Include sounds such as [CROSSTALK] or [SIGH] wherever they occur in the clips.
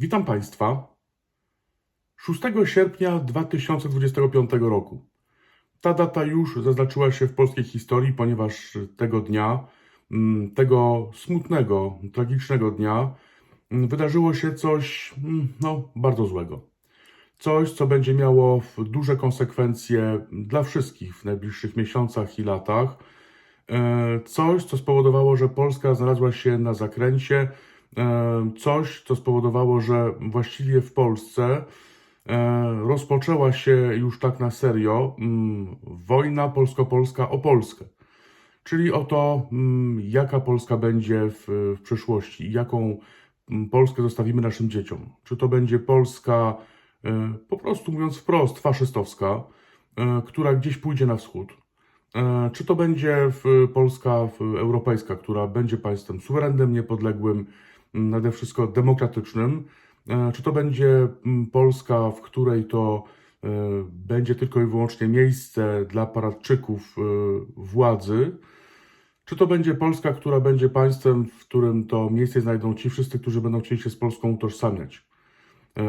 Witam Państwa. 6 sierpnia 2025 roku. Ta data już zaznaczyła się w polskiej historii, ponieważ tego dnia, mm, tego smutnego, tragicznego dnia, mm, wydarzyło się coś mm, no, bardzo złego. Coś, co będzie miało duże konsekwencje dla wszystkich w najbliższych miesiącach i latach. E, Coś, co spowodowało, że Polska znalazła się na zakręcie, coś, co spowodowało, że właściwie w Polsce e, rozpoczęła się już tak na serio mm, wojna polsko-polska o Polskę. Czyli o to, mm, jaka Polska będzie w, w przyszłości jaką mm, Polskę zostawimy naszym dzieciom. Czy to będzie Polska, e, po prostu mówiąc wprost, faszystowska, e, która gdzieś pójdzie na wschód, E, Czy to będzie Polska europejska, która będzie państwem suwerennym, niepodległym, nade wszystko demokratycznym? E, Czy to będzie m, Polska, w której to e, będzie tylko i wyłącznie miejsce dla paradczyków e, władzy? Czy to będzie Polska, która będzie państwem, w którym to miejsce znajdą ci wszyscy, którzy będą chcieli się z Polską utożsamiać?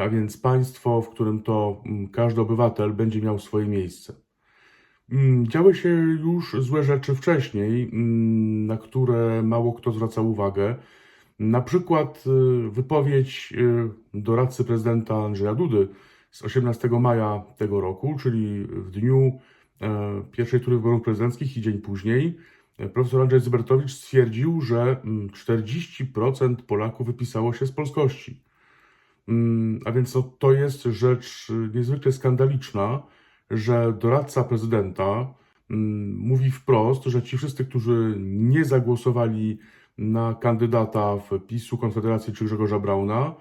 A więc państwo, w którym to m, każdy obywatel będzie miał swoje miejsce. Mm, Działy się już złe rzeczy wcześniej, mm, na które mało kto zwracał uwagę. Na przykład y, wypowiedź y, doradcy prezydenta Andrzeja Dudy z 18 maja tego roku, czyli w dniu e, pierwszej tury wyborów prezydenckich i dzień później. e, Profesor Andrzej Zybertowicz stwierdził, że mm, 40% Polaków wypisało się z polskości. Mm, A więc to, to jest rzecz y, niezwykle skandaliczna, że doradca prezydenta mm, mówi wprost, że ci wszyscy, którzy nie zagłosowali na kandydata w PiSu, Konfederacji czy Grzegorza Brauna,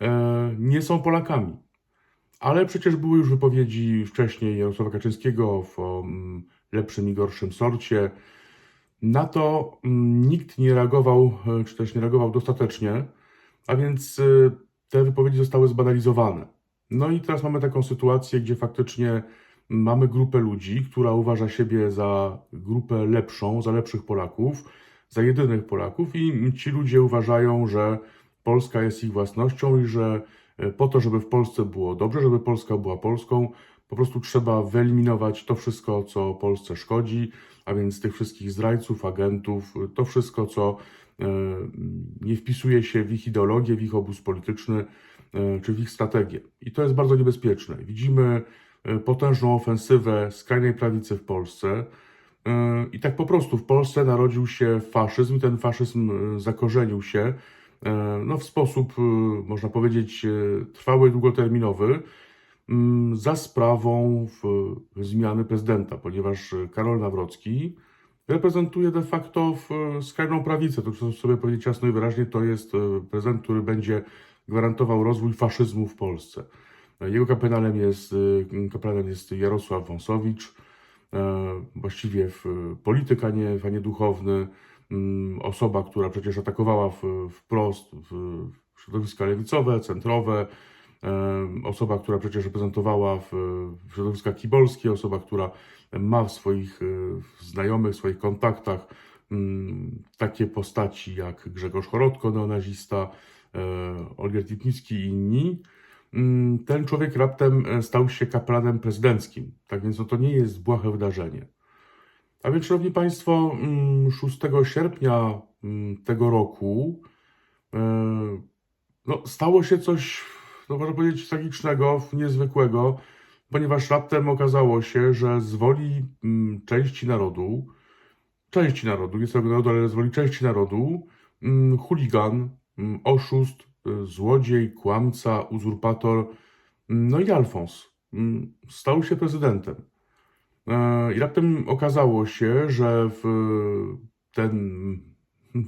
e, nie są Polakami. Ale przecież były już wypowiedzi wcześniej Jarosława Kaczyńskiego w mm, lepszym i gorszym sorcie. Na to mm, nikt nie reagował, e, czy też nie reagował dostatecznie, a więc e, te wypowiedzi zostały zbanalizowane. No i teraz mamy taką sytuację, gdzie faktycznie mamy grupę ludzi, która uważa siebie za grupę lepszą, za lepszych Polaków, za jedynych Polaków, i ci ludzie uważają, że Polska jest ich własnością i że e, po to, żeby w Polsce było dobrze, żeby Polska była Polską, po prostu trzeba wyeliminować to wszystko, co Polsce szkodzi, a więc tych wszystkich zdrajców, agentów, to wszystko, co e, nie wpisuje się w ich ideologię, w ich obóz polityczny e, czy w ich strategię. I to jest bardzo niebezpieczne. Widzimy potężną ofensywę skrajnej prawicy w Polsce. I tak po prostu w Polsce narodził się faszyzm, ten faszyzm e, zakorzenił się e, no, w sposób, e, można powiedzieć, trwały, długoterminowy, mm, za sprawą zmiany prezydenta, ponieważ Karol Nawrocki reprezentuje de facto skrajną prawicę. To chcę sobie powiedzieć jasno i wyraźnie, to jest prezydent, który będzie gwarantował rozwój faszyzmu w Polsce. Jego kapellanem jest, kapelanem jest Jarosław Wąsowicz, właściwie w, polityk, nie, a nie duchowny, mm, osoba, która przecież atakowała wprost w, środowiska lewicowe, centrowe, e, osoba, która przecież reprezentowała w, środowiska kibolskie, osoba, która ma w swoich e, znajomych, w swoich kontaktach mm, takie postaci jak Grzegorz Chorodko, neonazista, e, Olgierd Lipnicki i inni. Mm, Ten człowiek raptem e, stał się kapelanem prezydenckim. Tak więc no, to nie jest błahe wydarzenie. A więc, Szanowni Państwo, mm, 6 sierpnia mm, tego roku e, no, stało się coś, no, można powiedzieć, tragicznego, niezwykłego, ponieważ raptem okazało się, że z woli mm, części narodu, części narodu, nie całego narodu, ale z woli części narodu, mm, chuligan, mm, oszust, złodziej, kłamca, uzurpator, no i Alfons mm, stał się prezydentem. E, I raptem okazało się, że ten,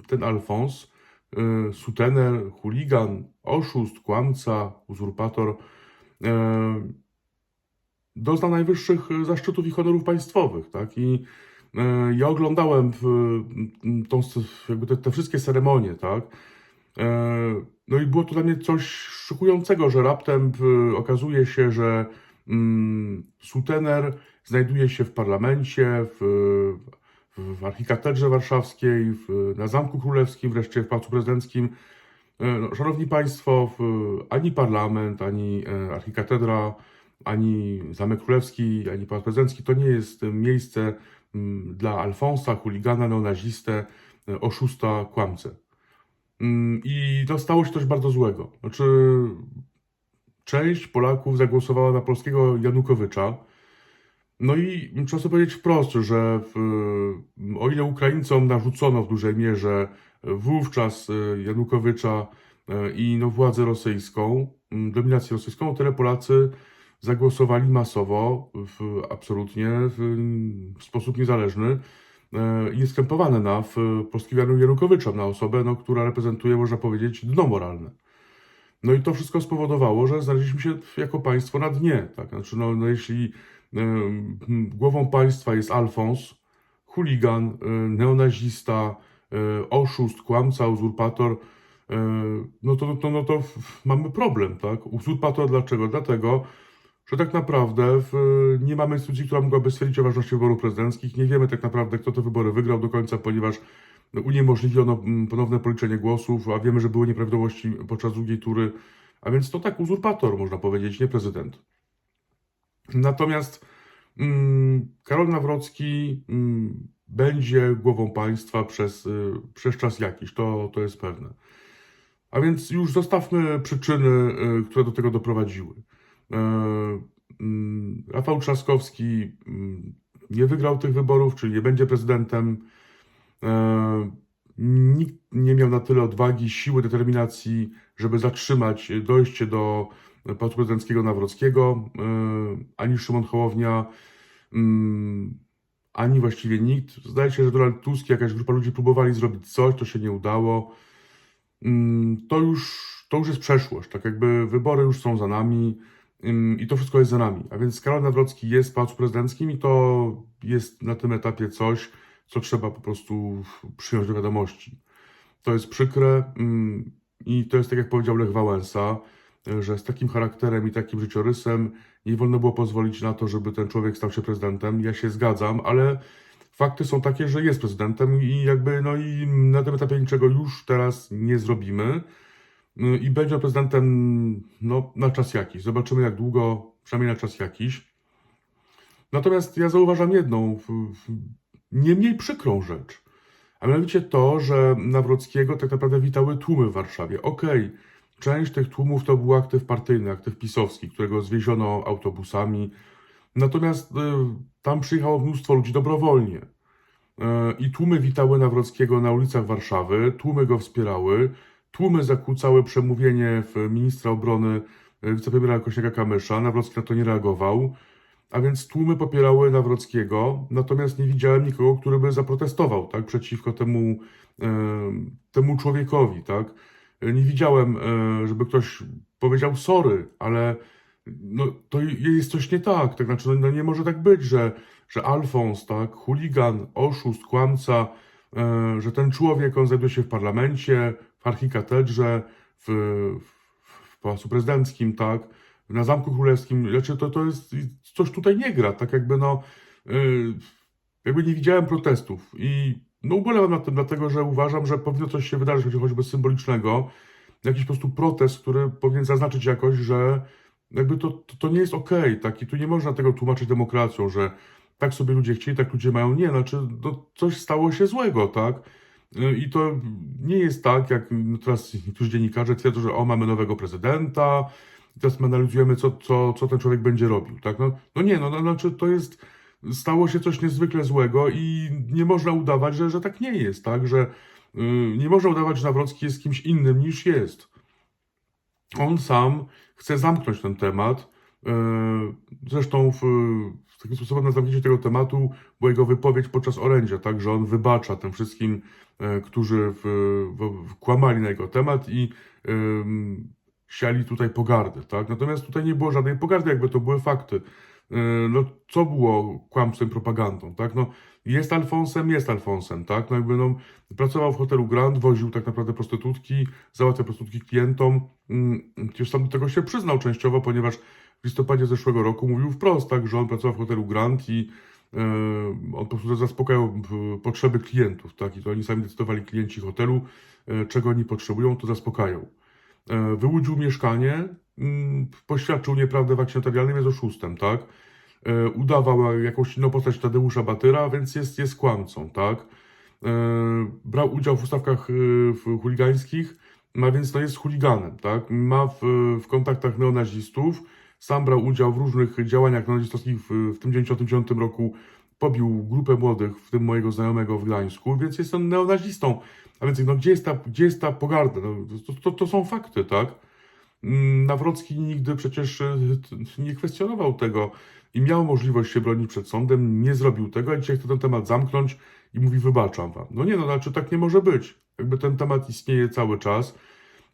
ten Alfons, e, sutener, chuligan, oszust, kłamca, uzurpator, e, doznał najwyższych zaszczytów i honorów państwowych, tak? I ja oglądałem tą, jakby te, te wszystkie ceremonie, tak? No i było to dla mnie coś szokującego, że raptem w, okazuje się, że mm, sutener znajduje się w parlamencie, w, w, archikatedrze warszawskiej, w, na Zamku Królewskim, wreszcie w Pałacu Prezydenckim. E, No, szanowni Państwo, ani parlament, ani e, archikatedra, ani Zamek Królewski, ani Pałac Prezydencki to nie jest miejsce mm, dla Alfonsa, chuligana, neonazistę, e, oszusta, kłamcę. Mm, I no, stało się coś bardzo złego. Znaczy, część Polaków zagłosowała na polskiego Janukowycza. No i trzeba sobie powiedzieć wprost, że w, o ile Ukraińcom narzucono w dużej mierze wówczas e, Janukowycza e, i no, władzę rosyjską, m, dominację rosyjską, o tyle Polacy zagłosowali masowo, w, absolutnie w, w sposób niezależny e, i nieskrępowany na w, polskiego Janu- Janukowycza, na osobę, no, która reprezentuje, można powiedzieć, dno moralne. No i to wszystko spowodowało, że znaleźliśmy się jako państwo na dnie. Tak? Znaczy, no, no jeśli em, głową państwa jest Alfons, chuligan, e, neonazista, e, oszust, kłamca, uzurpator, e, no to, to, no to mamy problem, tak? Uzurpator dlaczego? Dlatego, że tak naprawdę w, nie mamy instytucji, która mogłaby stwierdzić o ważności wyborów prezydenckich. Nie wiemy tak naprawdę, kto te wybory wygrał do końca, ponieważ uniemożliwiono mm, ponowne policzenie głosów, a wiemy, że były nieprawidłowości podczas drugiej tury. A więc to tak uzurpator, można powiedzieć, nie prezydent. Natomiast mm, Karol Nawrocki mm, będzie głową państwa przez, y, przez czas jakiś, to, to jest pewne. A więc już zostawmy przyczyny, y, które do tego doprowadziły. E, mm, Rafał Trzaskowski mm, nie wygrał tych wyborów, czyli nie będzie prezydentem. E, Nikt nie miał na tyle odwagi, siły, determinacji, żeby zatrzymać dojście do Pałacu Prezydenckiego Nawrockiego, e, ani Szymon Hołownia, mm, ani właściwie nikt. Zdaje się, że Donald Tusk, jakaś grupa ludzi próbowali zrobić coś, to się nie udało. To już, to już jest przeszłość, tak jakby wybory już są za nami i to wszystko jest za nami. A więc Karol Nawrocki jest Pałacu Prezydenckim i to jest na tym etapie coś, co trzeba po prostu przyjąć do wiadomości. To jest przykre i to jest tak jak powiedział Lech Wałęsa, że z takim charakterem i takim życiorysem nie wolno było pozwolić na to, żeby ten człowiek stał się prezydentem. Ja się zgadzam, ale fakty są takie, że jest prezydentem i jakby no i na tym etapie niczego już teraz nie zrobimy. Y, I będzie prezydentem no, na czas jakiś. Zobaczymy jak długo, przynajmniej na czas jakiś. Natomiast ja zauważam jedną, nie mniej przykrą rzecz, a mianowicie to, że Nawrockiego tak naprawdę witały tłumy w Warszawie. Okej, część tych tłumów to był aktyw partyjny, aktyw pisowski, którego zwieziono autobusami. Natomiast y, tam przyjechało mnóstwo ludzi dobrowolnie. Y, I tłumy witały Nawrockiego na ulicach Warszawy, tłumy go wspierały, tłumy zakłócały przemówienie ministra obrony y, wicepremiera Kośniaka-Kamysza. Nawrocki na to nie reagował. A więc tłumy popierały Nawrockiego, natomiast nie widziałem nikogo, który by zaprotestował tak, przeciwko temu, e, temu człowiekowi. Tak. Nie widziałem, e, żeby ktoś powiedział sorry, ale no, to jest coś nie tak. tak znaczy, no, no nie może tak być, że, że Alfons, tak, chuligan, oszust, kłamca, e, że ten człowiek, on znajduje się w parlamencie, archikatedrze, w, w, Pałacu Prezydenckim, tak, na Zamku Królewskim, znaczy to, to jest, coś tutaj nie gra, tak jakby no, yy, jakby nie widziałem protestów. I no ubolewam nad tym, dlatego że uważam, że powinno coś się wydarzyć, choćby symbolicznego, jakiś po prostu protest, który powinien zaznaczyć jakoś, że jakby to, to, to nie jest okej, tak, i tu nie można tego tłumaczyć demokracją, że tak sobie ludzie chcieli, tak ludzie mają, nie, znaczy no, coś stało się złego, tak, i to nie jest tak, jak no, teraz niektórzy dziennikarze twierdzą, że o, mamy nowego prezydenta, i teraz my analizujemy, co, co, co ten człowiek będzie robił, tak? No, no nie, no, no znaczy to jest, stało się coś niezwykle złego i nie można udawać, że, że tak nie jest, tak? Że yy, nie można udawać, że Nawrocki jest kimś innym niż jest. On sam chce zamknąć ten temat. Yy, Zresztą w, w takim sposobem na zamknięcie tego tematu była jego wypowiedź podczas orędzia, tak, że on wybacza tym wszystkim, e, którzy w, w, kłamali na jego temat i siali tutaj pogardę, tak? Natomiast tutaj nie było żadnej pogardy, jakby to były fakty. Yy, No, co było kłamstwem, propagandą, tak? No, jest Alfonsem, jest Alfonsem, tak? No, jakby, no, pracował w hotelu Grand, woził tak naprawdę prostytutki, załatwiał prostytutki klientom. Mm, Przecież sam do tego się przyznał częściowo, ponieważ w listopadzie zeszłego roku mówił wprost, tak, że on pracował w hotelu Grand i on po prostu zaspokajał e, potrzeby klientów, tak? I to oni sami decydowali klienci hotelu, e, czego oni potrzebują, to zaspokają. E, Wyłudził mieszkanie, mm, poświadczył nieprawdę w akcie notarialnym, jest oszustem, tak? E, Udawał jakąś inną postać Tadeusza Batyra, więc jest, jest kłamcą, tak? E, Brał udział w ustawkach e, chuligańskich, a więc no jest chuliganem, tak? Ma w, w kontaktach neonazistów, sam brał udział w różnych działaniach neonazistowskich w, w tym 99 roku, pobił grupę młodych, w tym mojego znajomego w Gdańsku, więc jest on neonazistą. A więc no, gdzie, jest ta, gdzie jest ta pogarda? No, to, to, to są fakty, tak? Mm, Nawrocki nigdy przecież e, nie kwestionował tego i miał możliwość się bronić przed sądem, nie zrobił tego, a dzisiaj chce ten temat zamknąć i mówi wybaczam wam. No nie, no znaczy tak nie może być. Jakby ten temat istnieje cały czas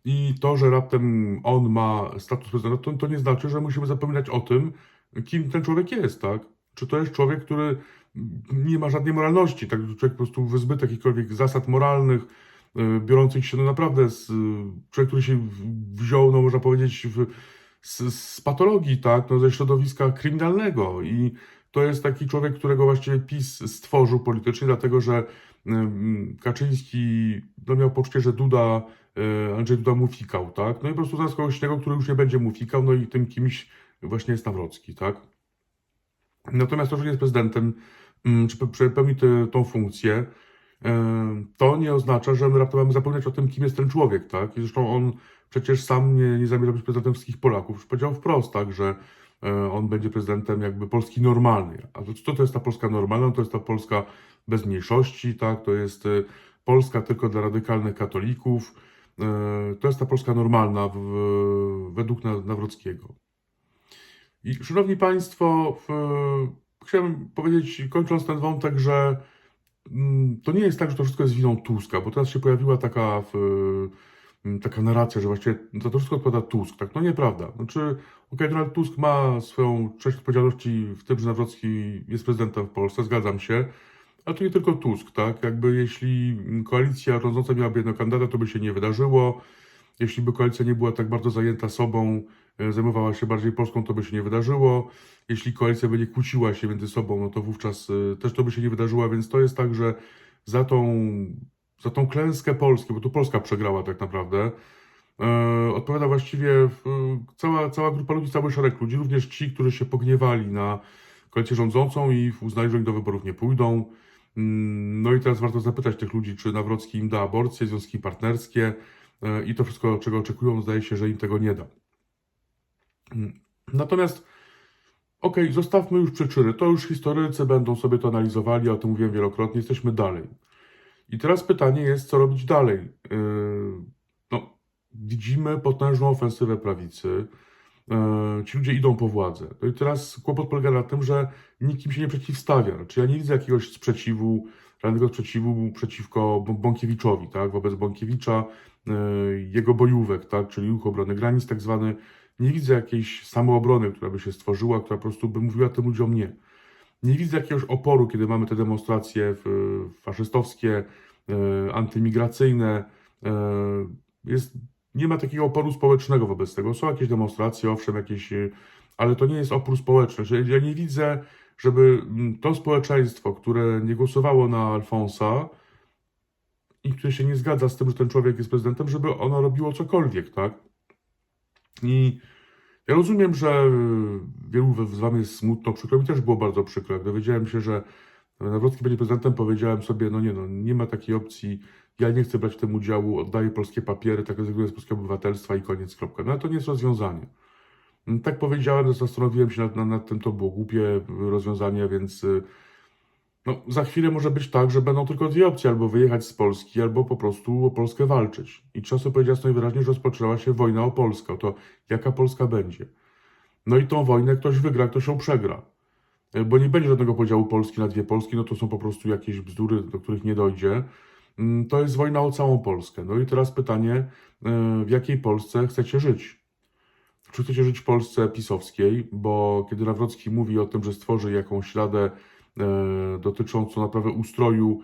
i to, że raptem on ma status prezydenta, to, to nie znaczy, że musimy zapominać o tym, kim ten człowiek jest, tak? Czy to jest człowiek, który nie ma żadnej moralności, tak? Człowiek po prostu wyzbyty jakichkolwiek zasad moralnych, y, biorących się no naprawdę z, y, człowiek, który się wziął, no można powiedzieć, w, z, z patologii, tak? No ze środowiska kryminalnego i to jest taki człowiek, którego właściwie PiS stworzył politycznie, dlatego że ym, Kaczyński no, miał poczucie, że Duda, Andrzej Duda mu fikał, tak? No i po prostu znalazł kogoś innego, który już nie będzie mu fikał, no i tym kimś właśnie jest Nawrocki, tak? Natomiast to, że jest prezydentem, mm, czy pe- pe- pełni tą funkcję, e, to nie oznacza, że my raptem mamy zapomnieć o tym, kim jest ten człowiek, tak? I zresztą on przecież sam nie, nie zamierza być prezydentem wszystkich Polaków. Już powiedział wprost, tak, że e, on będzie prezydentem jakby Polski normalnej. A to, co to jest ta Polska normalna? To jest ta Polska bez mniejszości, tak? To jest e, Polska tylko dla radykalnych katolików. E, To jest ta Polska normalna w, według Na- Nawrockiego. I szanowni Państwo, w, chciałem powiedzieć, kończąc ten wątek, że mm, to nie jest tak, że to wszystko jest winą Tuska, bo teraz się pojawiła taka, mm, taka narracja, że właściwie za to wszystko odpowiada Tusk. Tak, no nieprawda. Znaczy, okej, Donald Tusk ma swoją część odpowiedzialności w tym, że Nawrocki jest prezydentem w Polsce, zgadzam się, ale to nie tylko Tusk, tak? Jakby jeśli koalicja rządząca miałaby jednego kandydata, to by się nie wydarzyło. Jeśli by koalicja nie była tak bardzo zajęta sobą, e, zajmowała się bardziej Polską, to by się nie wydarzyło. Jeśli koalicja by nie kłóciła się między sobą, no to wówczas e, też to by się nie wydarzyło, więc to jest tak, że za tą, za tą klęskę Polski, bo tu Polska przegrała tak naprawdę, e, odpowiada właściwie w, cała, cała grupa ludzi, cały szereg ludzi, również ci, którzy się pogniewali na koalicję rządzącą i uznali, że oni do wyborów nie pójdą. Mm, No i teraz warto zapytać tych ludzi, czy Nawrocki im da aborcję, związki partnerskie e, i to wszystko, czego oczekują, zdaje się, że im tego nie da. Mm, Natomiast, okej, zostawmy już przyczyny. To już historycy będą sobie to analizowali, o tym mówiłem wielokrotnie, jesteśmy dalej. I teraz pytanie jest, co robić dalej? Yy, No, widzimy potężną ofensywę prawicy. Yy, Ci ludzie idą po władzę. No i teraz kłopot polega na tym, że nikim się nie przeciwstawia. Znaczy ja nie widzę jakiegoś sprzeciwu, realnego sprzeciwu przeciwko Bą- Bąkiewiczowi, tak? Wobec Bąkiewicza, yy, jego bojówek, tak? Czyli ruch obrony granic tak zwany. Nie widzę jakiejś samoobrony, która by się stworzyła, która po prostu by mówiła tym ludziom nie. Nie widzę jakiegoś oporu, kiedy mamy te demonstracje w- faszystowskie, e, antymigracyjne. E, jest, nie ma takiego oporu społecznego wobec tego. Są jakieś demonstracje, owszem, jakieś, e, ale to nie jest opór społeczny. Ja nie widzę, żeby mm, to społeczeństwo, które nie głosowało na Alfonsa i które się nie zgadza z tym, że ten człowiek jest prezydentem, żeby ono robiło cokolwiek, tak? I ja rozumiem, że y, wielu z wami jest smutno, przykro mi też było bardzo przykro. Jak dowiedziałem się, że Nawrocki będzie prezydentem, powiedziałem sobie, no nie no, nie ma takiej opcji, ja nie chcę brać w tym udziału, oddaję polskie papiery, tak rezygnuję z polskiego obywatelstwa i koniec, kropka. No ale to nie jest rozwiązanie. Mm, Tak powiedziałem, zastanowiłem się nad, nad, nad tym, to było głupie rozwiązanie, więc y, no, za chwilę może być tak, że będą tylko dwie opcje, albo wyjechać z Polski, albo po prostu o Polskę walczyć. I trzeba sobie powiedzieć jasno i wyraźnie, że rozpoczęła się wojna o Polskę, o to jaka Polska będzie. No i tą wojnę ktoś wygra, ktoś ją przegra. E, Bo nie będzie żadnego podziału Polski na dwie Polski, no to są po prostu jakieś bzdury, do których nie dojdzie. Mm, To jest wojna o całą Polskę. No i teraz pytanie, e, w jakiej Polsce chcecie żyć? Czy chcecie żyć w Polsce pisowskiej? Bo kiedy Nawrocki mówi o tym, że stworzy jakąś radę e, dotyczącą naprawy ustroju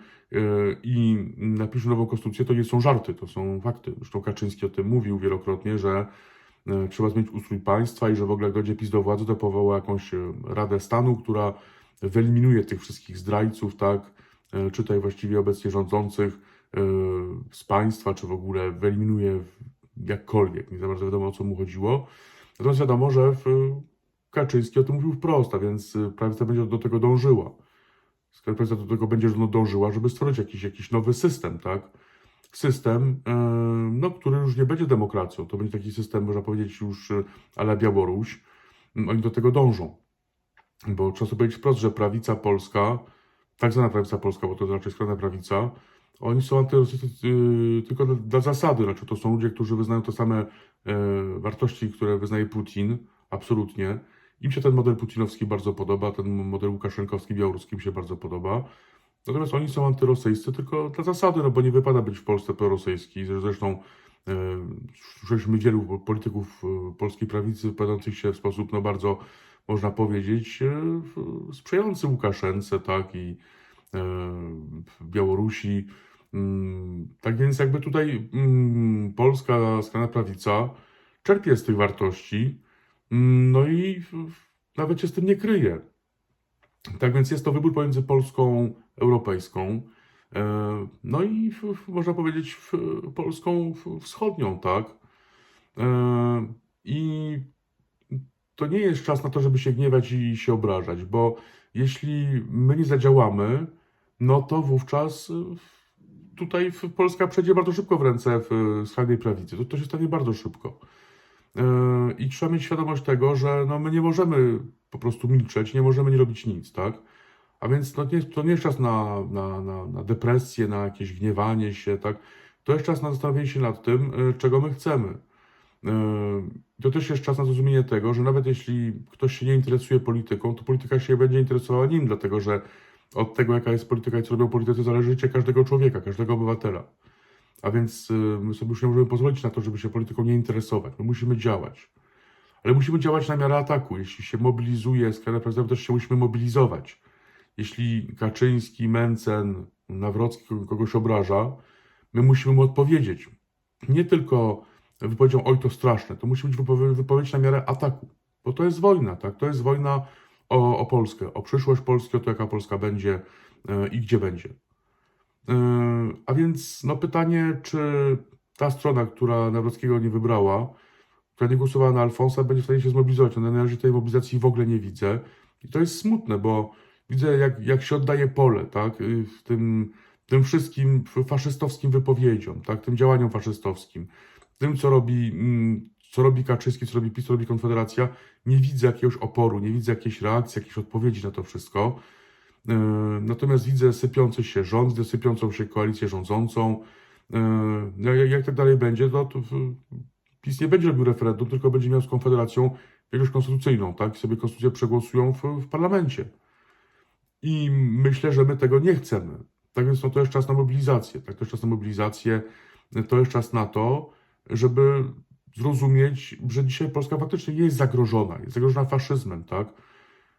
i napisze nową konstytucję, to nie są żarty, to są fakty. Zresztą Kaczyński o tym mówił wielokrotnie, że trzeba zmienić ustrój państwa i że w ogóle jak dojdzie PiS do władzy, to powoła jakąś e, Radę Stanu, która wyeliminuje tych wszystkich zdrajców, tak, e, czytaj właściwie obecnie rządzących e, z państwa, czy w ogóle wyeliminuje jakkolwiek, nie za bardzo wiadomo o co mu chodziło. Natomiast wiadomo, że Kaczyński o tym mówił wprost, a więc prawica będzie do tego dążyła. Prawica do tego będzie dążyła, żeby stworzyć jakiś, jakiś nowy system, tak? System, e, no, który już nie będzie demokracją. To będzie taki system, można powiedzieć, już y, ale Białoruś. Mm, Oni do tego dążą. Bo trzeba sobie powiedzieć wprost, że prawica polska, tak zwana prawica polska, bo to raczej skrajna prawica, oni są antyrosyjscy yy, tylko dla, zasady. Znaczy, to są ludzie, którzy wyznają te same e, wartości, które wyznaje Putin, absolutnie. Im się ten model putinowski bardzo podoba, ten model łukaszenkowski, białoruski mi się bardzo podoba. Natomiast oni są antyrosyjscy tylko dla zasady, no bo nie wypada być w Polsce prorosyjski. Zresztą słyszeliśmy wielu polityków e, polskiej prawicy wypowiadających się w sposób no bardzo, można powiedzieć, e, sprzyjający Łukaszence, tak, i e, Białorusi. Mm, Tak więc jakby tutaj mm, polska skrajna prawica czerpie z tych wartości, mm, no i nawet się z tym nie kryje. Tak więc jest to wybór pomiędzy Polską europejską, e, no i można powiedzieć Polską wschodnią, tak? E, I to nie jest czas na to, żeby się gniewać i się obrażać, bo jeśli my nie zadziałamy, no to wówczas e, tutaj Polska przejdzie bardzo szybko w ręce skrajnej prawicy. To, to się stanie bardzo szybko. E, I trzeba mieć świadomość tego, że no, my nie możemy po prostu milczeć, nie możemy nie robić nic, tak? A więc no, nie, to nie jest czas na, na, na, na depresję, na jakieś gniewanie się, tak? To jest czas na zastanowienie się nad tym, e, czego my chcemy. E, To też jest czas na zrozumienie tego, że nawet jeśli ktoś się nie interesuje polityką, to polityka się będzie interesowała nim, dlatego że od tego, jaka jest polityka i co robią politycy, zależy życie każdego człowieka, każdego obywatela. A więc y, my sobie już nie możemy pozwolić na to, żeby się polityką nie interesować. My musimy działać. Ale musimy działać na miarę ataku. Jeśli się mobilizuje skrajna to też się musimy mobilizować. Jeśli Kaczyński, Mencen, Nawrocki kogoś obraża, my musimy mu odpowiedzieć. Nie tylko wypowiedzią, oj to straszne, to musi być wypowie- wypowiedź na miarę ataku. Bo to jest wojna, tak? To jest wojna o, o Polskę, o przyszłość Polski, o to, jaka Polska będzie e, i gdzie będzie. Yy, A więc no pytanie, czy ta strona, która Nawrockiego nie wybrała, która nie głosowała na Alfonsa, będzie w stanie się zmobilizować. No, na razie tej mobilizacji w ogóle nie widzę. I to jest smutne, bo widzę, jak, jak się oddaje pole, tak, yy, w tym, tym wszystkim faszystowskim wypowiedziom, tak, tym działaniom faszystowskim, tym, co robi, mm, co robi Kaczyński, co robi PiS, co robi Konfederacja. Nie widzę jakiegoś oporu, nie widzę jakiejś reakcji, jakiejś odpowiedzi na to wszystko. Yy, Natomiast widzę sypiący się rząd, sypiącą się koalicję rządzącą. Yy, no Jak, jak tak dalej będzie, to, PiS nie będzie robił referendum, tylko będzie miał z Konfederacją jakąś konstytucyjną, tak? I sobie konstytucję przegłosują w, w parlamencie. I myślę, że my tego nie chcemy. Tak więc no, to jest czas na mobilizację. Tak? To jest czas na mobilizację, to jest czas na to, żeby zrozumieć, że dzisiaj Polska faktycznie nie jest zagrożona. Jest zagrożona faszyzmem, tak?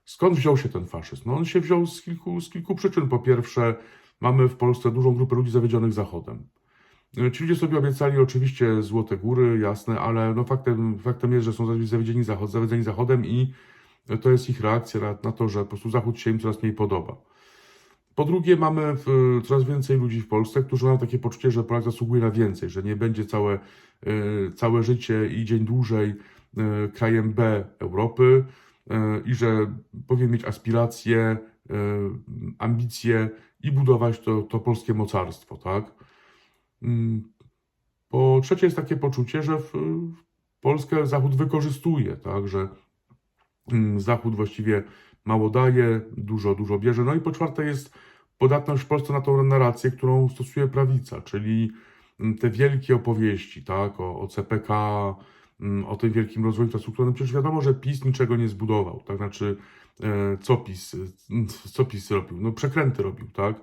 Skąd wziął się ten faszyzm? No on się wziął z kilku, z kilku przyczyn. Po pierwsze, mamy w Polsce dużą grupę ludzi zawiedzionych Zachodem. E, Ci ludzie sobie obiecali oczywiście złote góry, jasne, ale no faktem, faktem jest, że są zawiedzieni zachod, zawiedzeni Zachodem i to jest ich reakcja na, na to, że po prostu Zachód się im coraz mniej podoba. Po drugie, mamy w, coraz więcej ludzi w Polsce, którzy mają takie poczucie, że Polak zasługuje na więcej, że nie będzie całe, e, całe życie i dzień dłużej e, krajem B Europy i że powinien mieć aspiracje, e, ambicje i budować to, to polskie mocarstwo, tak? Mm, Po trzecie jest takie poczucie, że Polskę Zachód wykorzystuje, tak, że mm, Zachód właściwie mało daje, dużo, dużo bierze. No i po czwarte jest podatność Polsce na tą narrację, którą stosuje prawica, czyli mm, te wielkie opowieści, tak, o, o CPK, mm, o tym wielkim rozwoju infrastrukturalnym. Przecież wiadomo, że PiS niczego nie zbudował, tak, znaczy e, co PiS, e, co PiS robił? No przekręty robił, tak.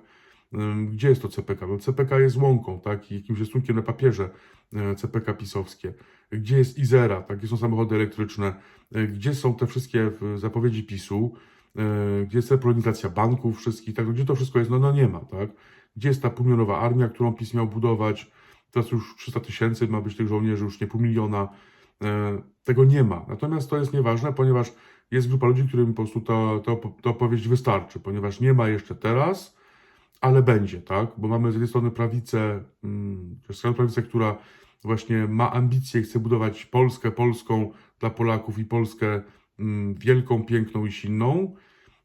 Ym, Gdzie jest to CPK? No CPK jest łąką, tak, i jakimś rysunkiem na papierze e, CPK pisowskie. Gdzie jest Izera, tak, gdzie są samochody elektryczne, e, gdzie są te wszystkie zapowiedzi PiSu, e, gdzie jest repolonizacja banków wszystkich, tak, no gdzie to wszystko jest? No, no nie ma, tak. Gdzie jest ta półmilionowa armia, którą PiS miał budować? Teraz już 300 tysięcy ma być tych żołnierzy, już nie pół miliona. E, Tego nie ma. Natomiast to jest nieważne, ponieważ jest grupa ludzi, którym po prostu ta, ta, op- ta opowieść wystarczy, ponieważ nie ma jeszcze teraz, ale będzie, tak? Bo mamy z jednej strony prawicę, mm, skrajną prawicę, która właśnie ma ambicje, chce budować Polskę polską dla Polaków i Polskę mm, wielką, piękną i silną.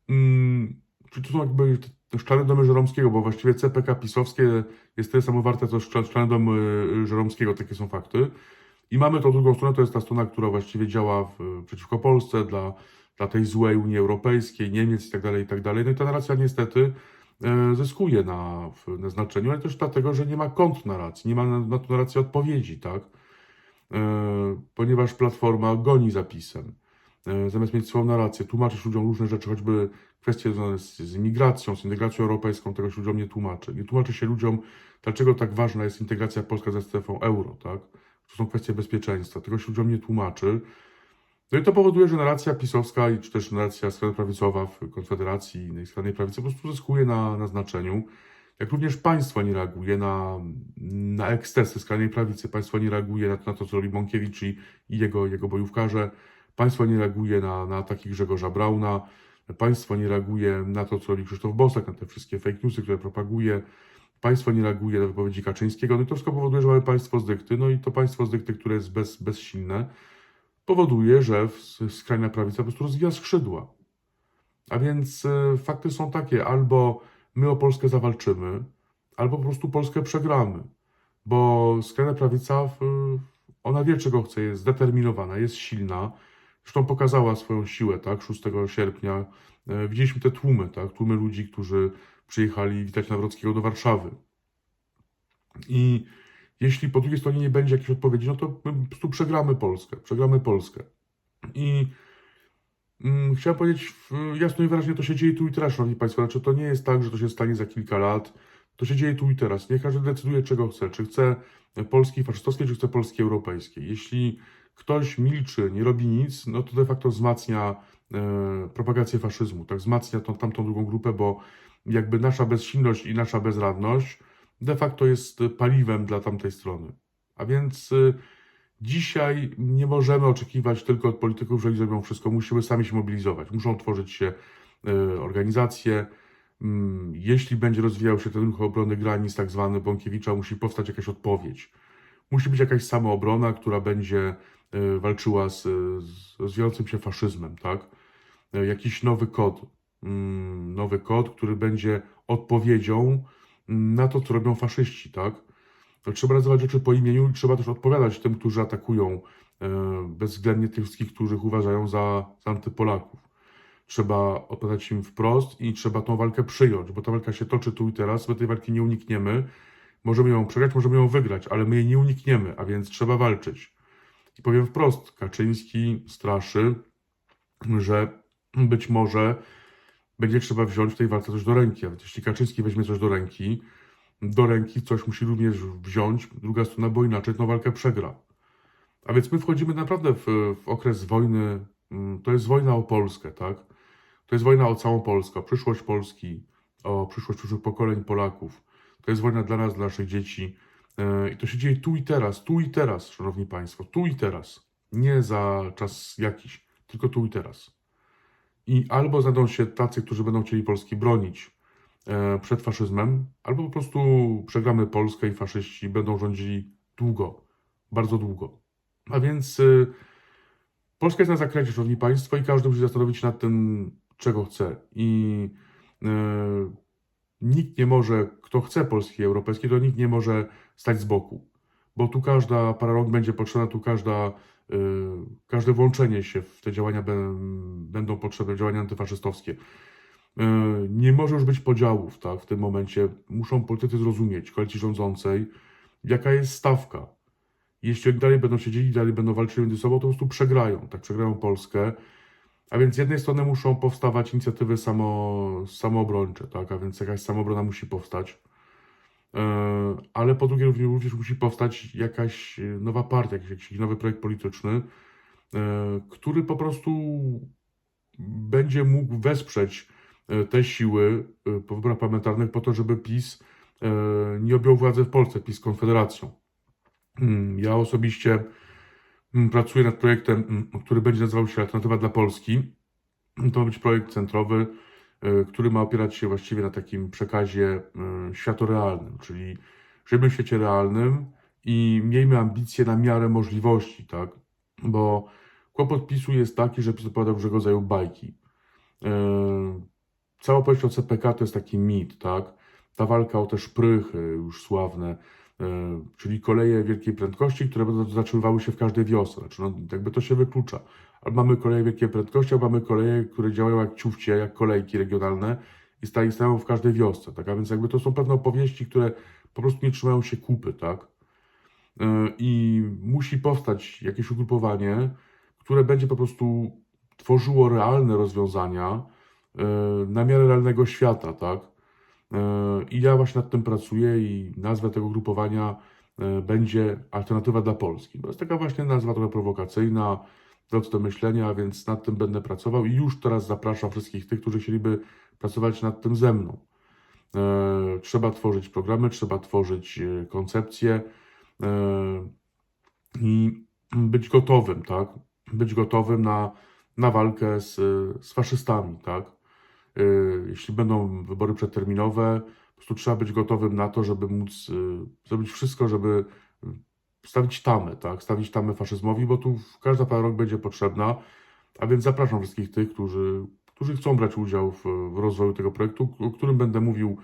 Mm, Czy to są jakby szklane domy Żeromskiego, bo właściwie CPK pisowskie jest tyle samo warte co szkla- szklane domy Żeromskiego, takie są fakty. I mamy tą drugą stronę, to jest ta strona, która właściwie działa w, przeciwko Polsce, dla, dla tej złej Unii Europejskiej, Niemiec i tak dalej, i tak. No i ta narracja niestety e, zyskuje na, na znaczeniu, ale też dlatego, że nie ma kontrnarracji, nie ma na, na tę narrację odpowiedzi, tak? E, ponieważ Platforma goni zapisem. E, zamiast mieć swoją narrację, tłumaczyć ludziom różne rzeczy, choćby kwestie związane z, z imigracją, z integracją europejską, tego się ludziom nie tłumaczy. Nie tłumaczy się ludziom, dlaczego tak ważna jest integracja Polska ze strefą euro, tak? To są kwestie bezpieczeństwa, tego się ludziom nie tłumaczy. No i to powoduje, że narracja pisowska, czy też narracja skrajnie prawicowa w Konfederacji i skrajnej prawicy po prostu zyskuje na, na znaczeniu. Jak również państwo nie reaguje na, na ekscesy skrajnej prawicy, państwo nie reaguje na, na to, co robi Bąkiewicz i, i jego, jego bojówkarze, państwo nie reaguje na, na ataki Grzegorza Brauna, państwo nie reaguje na to, co robi Krzysztof Bosak, na te wszystkie fake newsy, które propaguje, państwo nie reaguje na wypowiedzi Kaczyńskiego, no i to wszystko powoduje, że mamy państwo z dykty, no i to państwo z dykty, które jest bez, bezsilne, powoduje, że skrajna prawica po prostu rozwija skrzydła. A więc e, fakty są takie, albo my o Polskę zawalczymy, albo po prostu Polskę przegramy. Bo skrajna prawica, w- ona wie czego chce, jest zdeterminowana, jest silna. Zresztą pokazała swoją siłę, tak, 6 sierpnia. E, Widzieliśmy te tłumy, tak, tłumy ludzi, którzy przyjechali witać Nawrockiego do Warszawy. I jeśli po drugiej stronie nie będzie jakiejś odpowiedzi, no to po prostu przegramy Polskę, przegramy Polskę. I mm, chciałem powiedzieć jasno i wyraźnie, to się dzieje tu i teraz, szanowni państwo. Znaczy, to nie jest tak, że to się stanie za kilka lat. To się dzieje tu i teraz. Niech każdy decyduje, czego chce. Czy chce Polski faszystowskiej, czy chce Polski europejskiej. Jeśli ktoś milczy, nie robi nic, no to de facto wzmacnia e, propagację faszyzmu, tak wzmacnia tą, tamtą drugą grupę, bo jakby nasza bezsilność i nasza bezradność de facto jest paliwem dla tamtej strony. A więc y, dzisiaj nie możemy oczekiwać tylko od polityków, że oni zrobią wszystko. Musimy sami się mobilizować. Muszą tworzyć się y, organizacje. Mm, Jeśli będzie rozwijał się ten ruch obrony granic, tak zwany Bąkiewicza, musi powstać jakaś odpowiedź. Musi być jakaś samoobrona, która będzie y, walczyła z, z rozwijającym się faszyzmem, tak? Jakiś nowy kod. Mm, Nowy kod, który będzie odpowiedzią na to, co robią faszyści, tak? To trzeba nazywać rzeczy po imieniu i trzeba też odpowiadać tym, którzy atakują e, bezwzględnie tych wszystkich, których uważają za, za antypolaków. Trzeba odpowiadać im wprost i trzeba tą walkę przyjąć, bo ta walka się toczy tu i teraz, my tej walki nie unikniemy. Możemy ją przegrać, możemy ją wygrać, ale my jej nie unikniemy, a więc trzeba walczyć. I powiem wprost, Kaczyński straszy, że być może będzie trzeba wziąć w tej walce coś do ręki. Więc jeśli Kaczyński weźmie coś do ręki, do ręki coś musi również wziąć druga strona, bo inaczej tę walkę przegra. A więc my wchodzimy naprawdę w, w okres wojny. mm, To jest wojna o Polskę, tak? To jest wojna o całą Polskę, o przyszłość Polski, o przyszłość przyszłych pokoleń Polaków. To jest wojna dla nas, dla naszych dzieci. E, I to się dzieje tu i teraz, tu i teraz, szanowni państwo, tu i teraz. Nie za czas jakiś, tylko tu i teraz. I albo znajdą się tacy, którzy będą chcieli Polski bronić e, przed faszyzmem, albo po prostu przegramy Polskę i faszyści będą rządzili długo, bardzo długo. A więc y, Polska jest na zakręcie, szanowni państwo, i każdy musi zastanowić się nad tym, czego chce. I y, nikt nie może, kto chce Polski europejskiej, to nikt nie może stać z boku, bo tu każda para rąk będzie potrzebna, tu każda, każde włączenie się w te działania bę- będą potrzebne, działania antyfaszystowskie. E, Nie może już być podziałów, tak? W tym momencie muszą politycy zrozumieć, koalicji rządzącej, jaka jest stawka. Jeśli dalej będą siedzieli, dalej będą walczyli między sobą, to po prostu przegrają, tak? Przegrają Polskę. A więc z jednej strony muszą powstawać inicjatywy samo, samoobrończe, tak? A więc jakaś samoobrona musi powstać. E, Ale po drugie również, musi powstać jakaś e, nowa partia, jakiś, jakiś nowy projekt polityczny, e, który po prostu będzie mógł wesprzeć te siły po wyborach parlamentarnych po to, żeby PiS nie objął władzy w Polsce, PiS Konfederacją. Mm, Ja osobiście mm, pracuję nad projektem, mm, który będzie nazywał się Alternatywa dla Polski. To ma być projekt centrowy, który ma opierać się właściwie na takim przekazie y, światorealnym, czyli żyjmy w świecie realnym i miejmy ambicje na miarę możliwości, tak? Bo kłopot PiSu jest taki, że PiS opowiada różnego rodzaju bajki. Y, Cała opowieść o CPK to jest taki mit, tak? Ta walka o te szprychy już sławne, czyli koleje wielkiej prędkości, które będą zatrzymywały się w każdej wiosce. Znaczy, no, jakby to się wyklucza. Mamy koleje wielkiej prędkości, albo mamy koleje, które działają jak ciufcie, jak kolejki regionalne i stają w każdej wiosce, tak? A więc jakby to są pewne opowieści, które po prostu nie trzymają się kupy, tak? Y, I musi powstać jakieś ugrupowanie, które będzie po prostu tworzyło realne rozwiązania y, na miarę realnego świata, tak? Y, I ja właśnie nad tym pracuję i nazwa tego grupowania będzie Alternatywa dla Polski. To jest taka właśnie nazwa trochę prowokacyjna, zwrot do myślenia, więc nad tym będę pracował i już teraz zapraszam wszystkich tych, którzy chcieliby pracować nad tym ze mną. E, Trzeba tworzyć programy, trzeba tworzyć e, koncepcje e, i być gotowym, tak? Być gotowym na, na walkę z, z faszystami, tak? Jeśli będą wybory przedterminowe, po prostu trzeba być gotowym na to, żeby móc zrobić wszystko, żeby stawić tamę, tak? Stawić tamę faszyzmowi, bo tu każda para rok będzie potrzebna. A więc zapraszam wszystkich tych, którzy, którzy chcą brać udział w, w rozwoju tego projektu, o którym będę mówił e,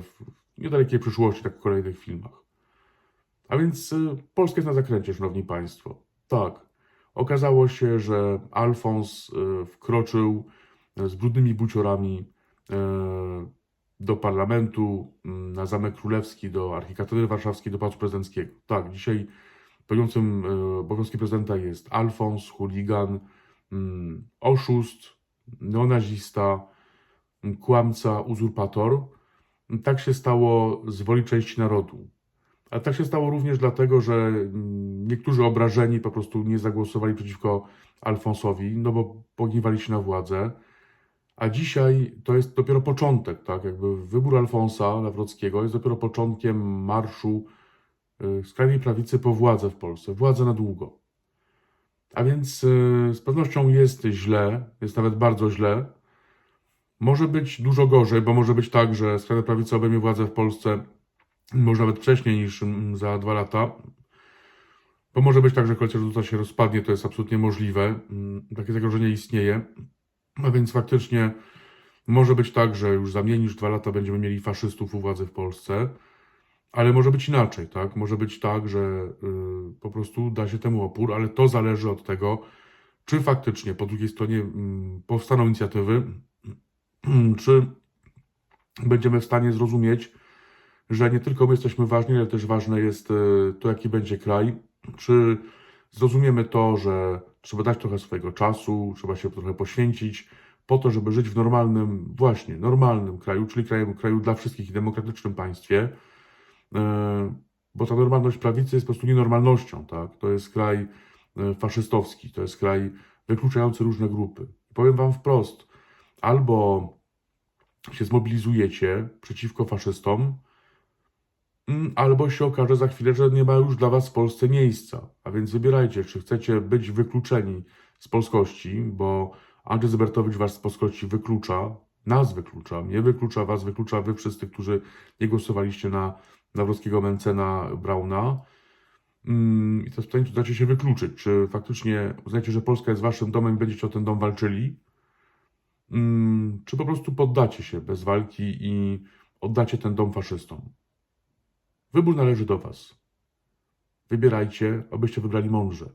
w niedalekiej przyszłości, tak w kolejnych filmach. A więc e, Polska jest na zakręcie, szanowni państwo. Tak. Okazało się, że Alfons e, wkroczył z brudnymi buciorami do parlamentu, m, na Zamek Królewski, do Archikatedry Warszawskiej, do Pałacu Prezydenckiego. Tak, dzisiaj pełniącym e, obowiązki prezydenta jest Alfons, chuligan, mm, oszust, neonazista, mm, kłamca, uzurpator. Tak się stało z woli części narodu. A tak się stało również dlatego, że mm, niektórzy obrażeni po prostu nie zagłosowali przeciwko Alfonsowi, no bo pogniewali się na władzę. A dzisiaj to jest dopiero początek, tak? Jakby wybór Alfonsa Nawrockiego jest dopiero początkiem marszu y, skrajnej prawicy po władzę w Polsce. Władzę na długo. A więc y, z pewnością jest źle, jest nawet bardzo źle. Może być dużo gorzej, bo może być tak, że skrajna prawica obejmie władzę w Polsce może nawet wcześniej niż mm, za dwa lata. Bo może być tak, że koalicja rządząca się rozpadnie, to jest absolutnie możliwe. Mm, Takie zagrożenie istnieje. A więc faktycznie może być tak, że już za mniej niż dwa lata będziemy mieli faszystów u władzy w Polsce, ale może być inaczej, tak? Może być tak, że y, po prostu da się temu opór, ale to zależy od tego, czy faktycznie po drugiej stronie mm, powstaną inicjatywy, [CLEARS THROAT] czy będziemy w stanie zrozumieć, że nie tylko my jesteśmy ważni, ale też ważne jest y, to, jaki będzie kraj, czy zrozumiemy to, że trzeba dać trochę swojego czasu, trzeba się trochę poświęcić po to, żeby żyć w normalnym, właśnie normalnym kraju, czyli kraju, kraju dla wszystkich i demokratycznym państwie, E, bo ta normalność prawicy jest po prostu nienormalnością, tak? To jest kraj e, faszystowski, to jest kraj wykluczający różne grupy. Powiem wam wprost, albo się zmobilizujecie przeciwko faszystom, albo się okaże za chwilę, że nie ma już dla was w Polsce miejsca. A więc wybierajcie, czy chcecie być wykluczeni z polskości, bo Andrzej Zybertowicz was z polskości wyklucza, nas wyklucza, mnie wyklucza, was wyklucza, wy wszyscy, którzy nie głosowaliście na Nawrockiego Mencena Brauna. Mm, I teraz pytanie, czy dacie się wykluczyć? Czy faktycznie uznajecie, że Polska jest waszym domem i będziecie o ten dom walczyli? Mm, Czy po prostu poddacie się bez walki i oddacie ten dom faszystom? Wybór należy do was. Wybierajcie, abyście wybrali mądrze.